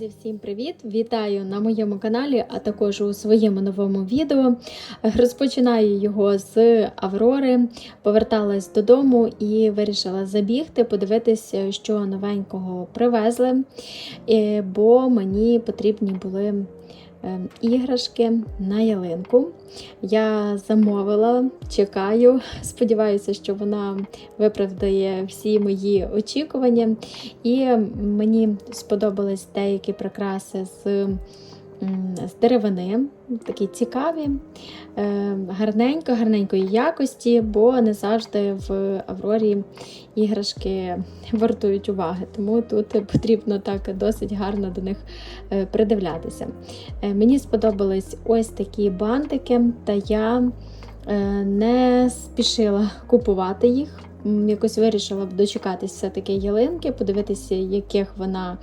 Друзі, всім привіт! Вітаю на моєму каналі, а також у своєму новому відео. Розпочинаю його з Аврори. Поверталась додому і вирішила забігти, подивитися, що новенького привезли, бо мені потрібні були іграшки на ялинку. Я замовила, чекаю. Сподіваюся, що вона виправдає всі мої очікування. І мені сподобались деякі прикраси з, з деревини, такі цікаві, е, гарненько, гарненької якості, бо не завжди в Аврорі іграшки вартують уваги. Тому тут потрібно так досить гарно до них е, придивлятися. Е, Мені сподобались ось такі бантики, та я не спішила купувати їх. Якось вирішила б дочекатись все-таки ялинки, подивитися, яких вона,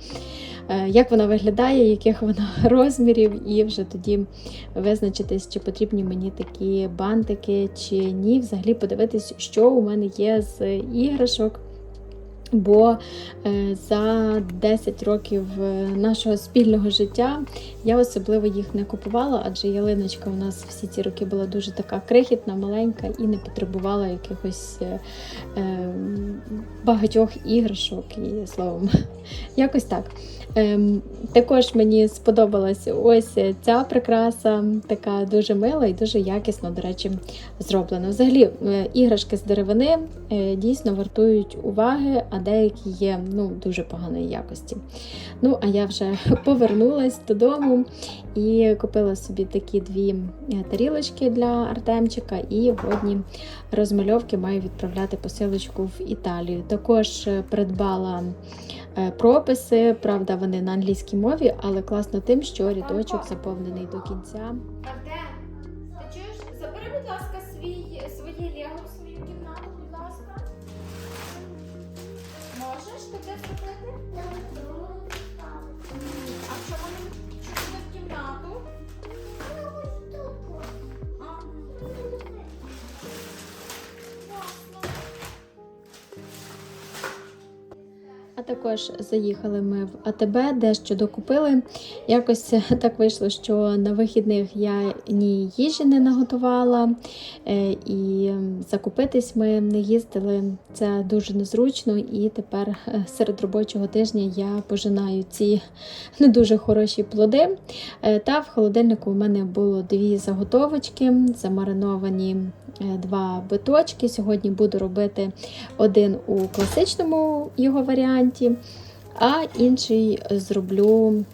як вона виглядає, яких вона розмірів, і вже тоді визначитись, чи потрібні мені такі бантики, чи ні. Взагалі подивитись, що у мене є з іграшок. Бо е, за 10 років е, нашого спільного життя я особливо їх не купувала, адже ялиночка у нас всі ці роки була дуже така крихітна, маленька і не потребувала якихось е, е, багатьох іграшок і словом, якось так. Ем, також мені сподобалась ось ця прикраса, така дуже мила і дуже якісно, до речі, зроблена. Взагалі, е, іграшки з деревини е, дійсно вартують уваги, а деякі є ну, дуже поганої якості. Ну, а я вже повернулась додому і купила собі такі дві е, тарілочки для Артемчика, і водні розмальовки маю відправляти посилочку в Італію. Також придбала прописи, правда, вони на англійській мові, але класно тим, що рядочок заповнений до кінця. Артем, ти чуєш? Забери, будь ласка, свій, своє лего в свою кімнату, будь ласка. Можеш таке зробити? А чому чому не також заїхали ми в АТБ, дещо докупили. Якось так вийшло, що на вихідних я ні їжі не наготувала, е, і закупитись ми не їздили. Це дуже незручно, і тепер е, серед робочого тижня я пожинаю ці не дуже хороші плоди. Е, Та в холодильнику у мене було дві заготовочки, замариновані два биточки. Сьогодні буду робити один у класичному його варіанті, а інший зроблю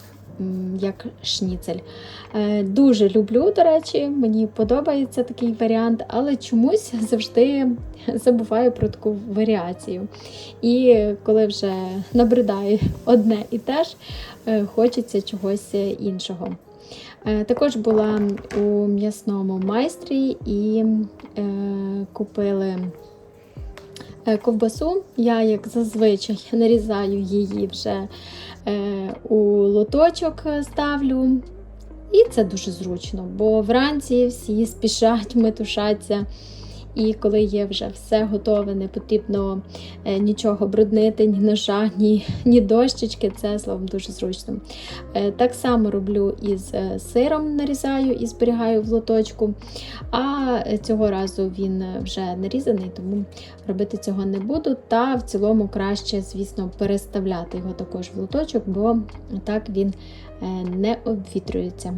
як шніцель. Е, Дуже люблю, до речі, мені подобається такий варіант, але чомусь завжди забуваю про таку варіацію. І коли вже набридає одне і те ж, е, хочеться чогось іншого. Е, Також була у м'ясному майстрі і е, купили ковбасу. Я, як зазвичай, нарізаю її вже е, у лоточок е, ставлю. І це дуже зручно, бо вранці всі спішать, метушаться. І коли є вже все готове, не потрібно е, нічого бруднити, ні ножа, ні, ні дощечки, це словом дуже зручно. Е, Так само роблю із е, сиром, нарізаю і зберігаю в лоточку. А цього разу він вже нарізаний, тому робити цього не буду. Та в цілому краще, звісно, переставляти його також в лоточок, бо так він не обвітрюється.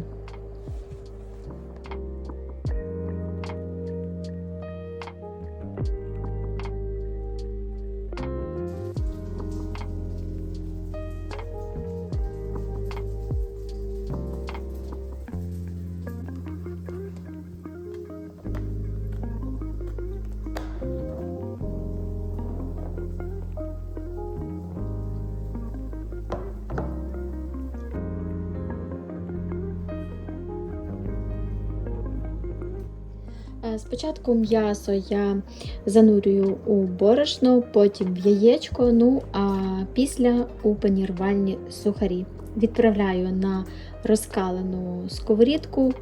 Спочатку м'ясо я занурюю у борошно, потім в яєчко, ну а після у панірувальні сухарі. Відправляю на розкалену сковорідку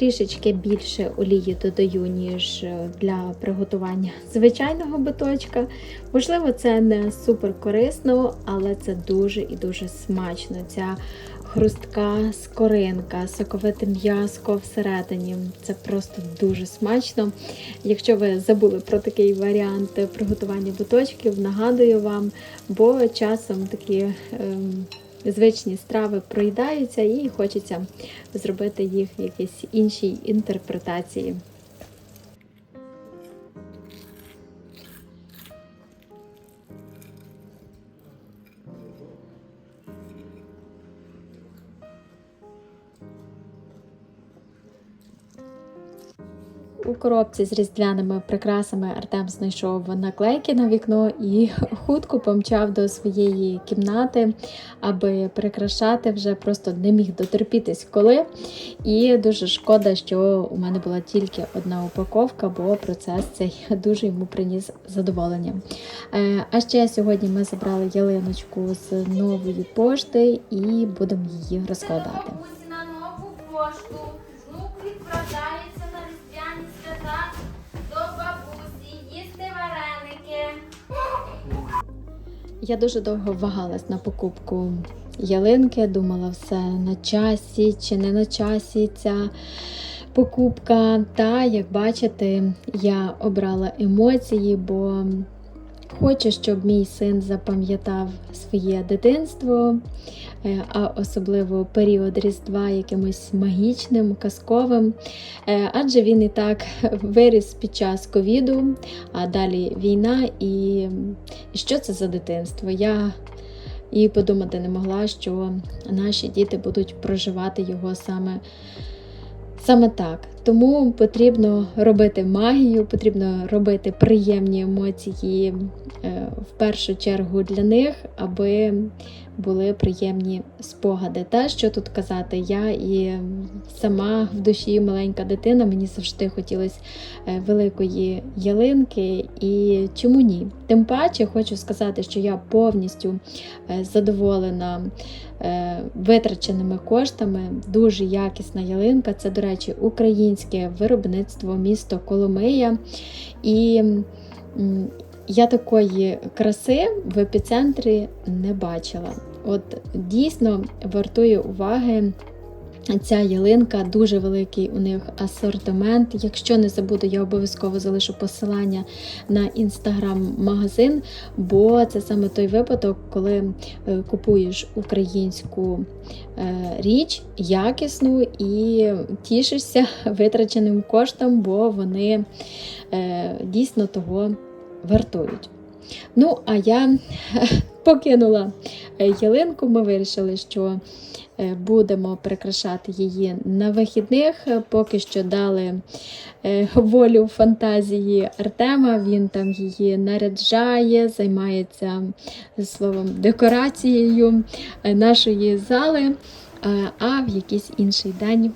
трішечки більше олії додаю, ніж е, для приготування звичайного биточка. Можливо, це не супер корисно, але це дуже і дуже смачно. Ця хрустка скоринка, соковите м'яско всередині. Це просто дуже смачно. Якщо ви забули про такий варіант приготування биточків, нагадую вам, бо часом такі ем, звичні страви проїдаються і хочеться зробити їх в якійсь іншій інтерпретації. Коробці з різдвяними прикрасами Артем знайшов наклейки на вікно і хутко помчав до своєї кімнати, аби прикрашати вже просто не міг дотерпітись коли. І дуже шкода, що у мене була тільки одна упаковка, бо процес цей дуже йому приніс задоволення. Е, А ще сьогодні ми забрали ялиночку з нової пошти і будемо її розкладати. На нову пошту. Я дуже довго вагалась на покупку ялинки, думала, все на часі чи не на часі ця покупка. Та, як бачите, я обрала емоції, бо хочу, щоб мій син запам'ятав своє дитинство, е, а особливо період Різдва якимось магічним, казковим. Е, Адже він і так виріс під час ковіду, а далі війна і і що це за дитинство? Я і подумати не могла, що наші діти будуть проживати його саме, саме так. Тому потрібно робити магію, потрібно робити приємні емоції е, в першу чергу для них, аби були приємні спогади. Та що тут казати, я і сама в душі маленька дитина, мені завжди хотілося е, великої ялинки, і чому ні? Тим паче хочу сказати, що я повністю е, задоволена витраченими коштами. Дуже якісна ялинка. Це, до речі, українське виробництво місто Коломия. І я такої краси в епіцентрі не бачила. От дійсно вартує уваги. Ця ялинка дуже великий у них асортимент. Якщо не забуду, я обов'язково залишу посилання на інстаграм-магазин, бо це саме той випадок, коли е, купуєш українську е, річ, якісну і тішишся витраченим коштом, бо вони е, дійсно того вартують. Ну, а я покинула е, ялинку. Ми вирішили, що е, будемо прикрашати її на вихідних. Е, Поки що дали е, волю фантазії Артема. Він там її наряджає, займається словом декорацією е, нашої зали. Е, А в якийсь інший день е,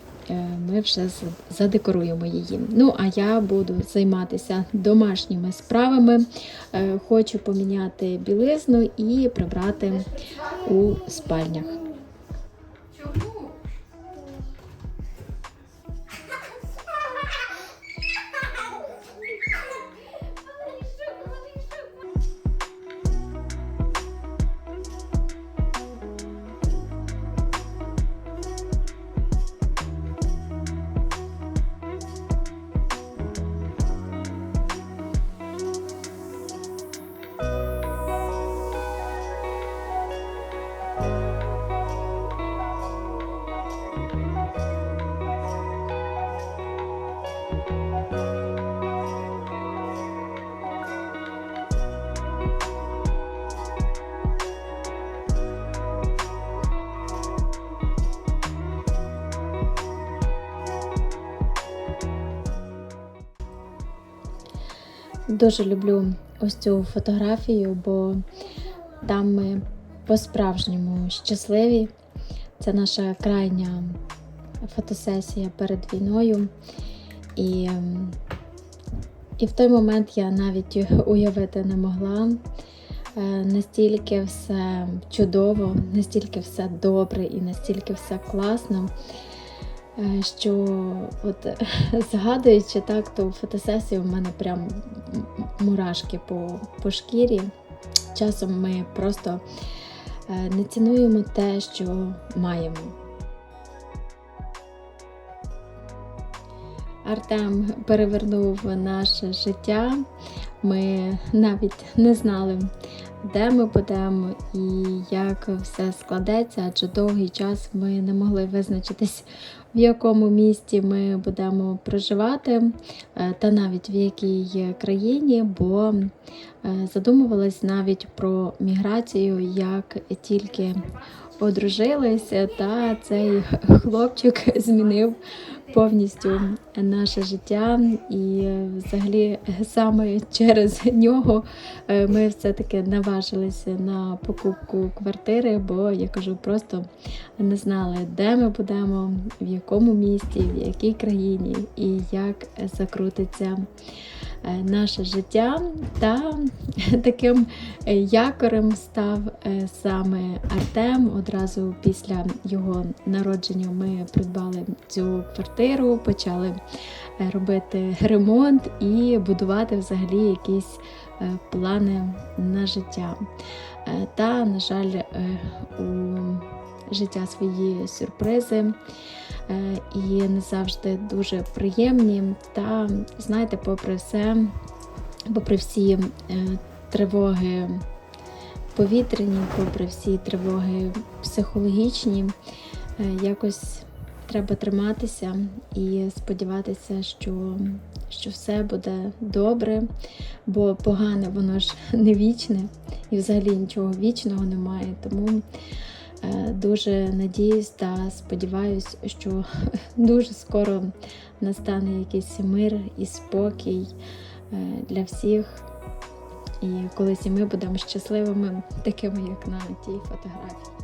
ми вже задекоруємо її. Ну, а я буду займатися домашніми справами. Е, Хочу поміняти білизну і прибрати у спальнях. Дуже люблю ось цю фотографію, бо там ми по-справжньому щасливі. Це наша крайня фотосесія перед війною. І, ем, і в той момент я навіть уявити не могла. е, Настільки все чудово, настільки все добре і настільки все класно. Е, Що от згадуючи так, то фотосесія в мене прям мурашки по, по шкірі. Часом ми просто е, не цінуємо те, що маємо. Артем перевернув наше життя. Ми навіть не знали, де ми будемо і як все складеться, адже довгий час ми не могли визначитись, в якому місті ми будемо проживати, е, та навіть в якій країні, бо задумувалась задумувались навіть про міграцію, як тільки одружилися, та цей хлопчик змінив повністю наше життя, і е, взагалі саме через нього е, ми все-таки наважилися на покупку квартири, бо я кажу, просто не знали, де ми будемо, в якому місті, в якій країні і як закрутиться наше життя. Та таким е, якорем став е, саме Артем. Одразу після його народження ми придбали цю квартиру, почали е, робити ремонт і будувати взагалі якісь е, плани на життя. Е, Та, на жаль, е, у життя свої сюрпризи е, і не завжди дуже приємні. Та знаєте, попри все, попри всі е, тривоги повітряні, попри всі тривоги психологічні, е, якось треба триматися і сподіватися, що, що все буде добре, бо погане воно ж не вічне і взагалі нічого вічного немає. Тому дуже надіюсь та сподіваюсь, що дуже скоро настане якийсь мир і спокій е, для всіх. І колись і ми будемо щасливими, такими, як на тій фотографії.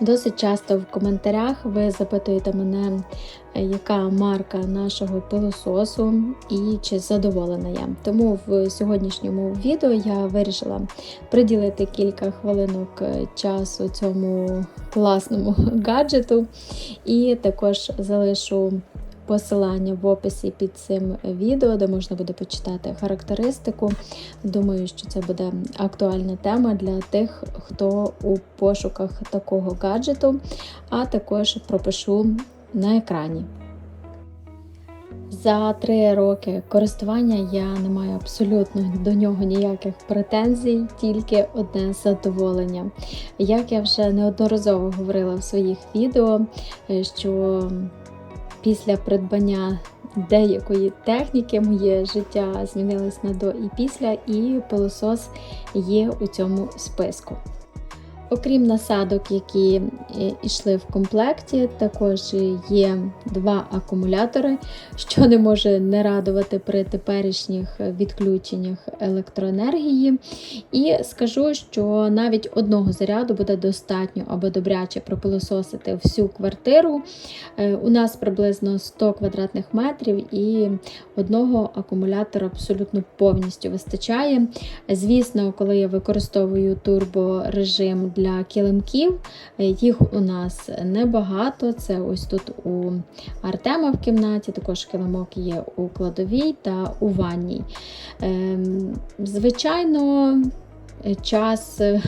Досить часто в коментарях ви запитуєте мене, е, яка марка нашого пилососу і чи задоволена я. Тому в сьогоднішньому відео я вирішила приділити кілька хвилинок е, часу цьому класному гаджету, і також залишу посилання в описі під цим відео, де можна буде почитати характеристику. Думаю, що це буде актуальна тема для тих, хто у пошуках такого гаджету, а також пропишу на екрані. За три роки користування я не маю абсолютно до нього ніяких претензій, тільки одне задоволення. Як я вже неодноразово говорила в своїх відео, що після придбання деякої техніки моє життя змінилось на до і після, і пилосос є у цьому списку. Окрім насадок, які е, йшли в комплекті, також є два акумулятори, що не може не радувати при теперішніх відключеннях електроенергії. І скажу, що навіть одного заряду буде достатньо, аби добряче пропилососити всю квартиру. Е, У нас приблизно 100 квадратних метрів і одного акумулятора абсолютно повністю вистачає. Звісно, коли я використовую турборежим для килимків, їх у нас небагато. Це ось тут у Артема в кімнаті, також килимок є у кладовій та у ванній. Ем, Звичайно, час е,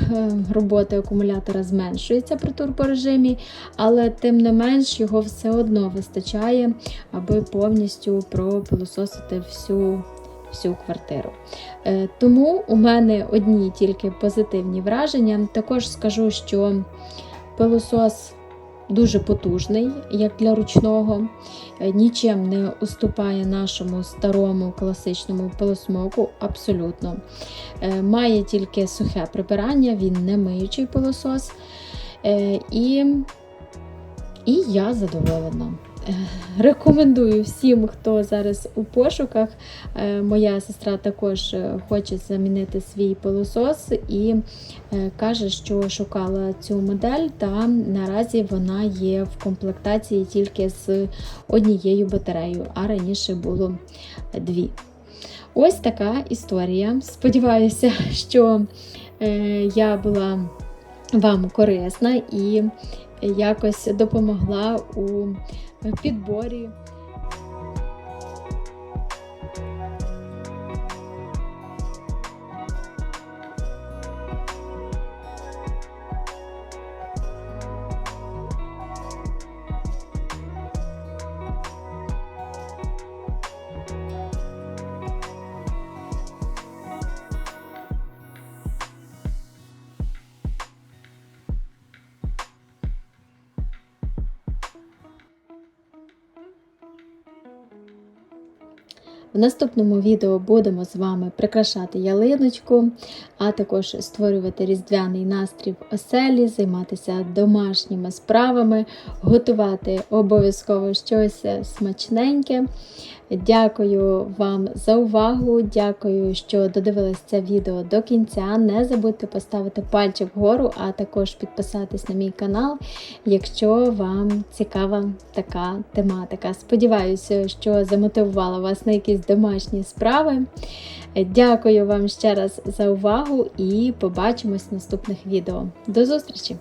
роботи акумулятора зменшується при турборежимі, але тим не менш його все одно вистачає, аби повністю пропилососити всю, всю квартиру. Е, Тому у мене одні тільки позитивні враження. Також скажу, що пилосос дуже потужний, як для ручного, Е, нічим не уступає нашому старому класичному пилосмоку, абсолютно. Е, Має тільки сухе прибирання, він не миючий пилосос. І, і я задоволена. Рекомендую всім, хто зараз у пошуках. Е, Моя сестра також е, хоче замінити свій пилосос і е, каже, що шукала цю модель, та наразі вона є в комплектації тільки з однією батареєю, а раніше було дві. Ось така історія. Сподіваюся, що я була вам корисна і якось допомогла у підборі. Наступному відео будемо з вами прикрашати ялиночку, а також створювати різдвяний настрій в оселі, займатися домашніми справами, готувати обов'язково щось смачненьке. Дякую вам за увагу. Дякую, що додивились це відео до кінця. Не забудьте поставити пальчик вгору, а також підписатись на мій канал, якщо вам цікава така тематика. Сподіваюся, що замотивувала вас на якісь домашні справи. Дякую вам ще раз за увагу і побачимось в наступних відео. До зустрічі!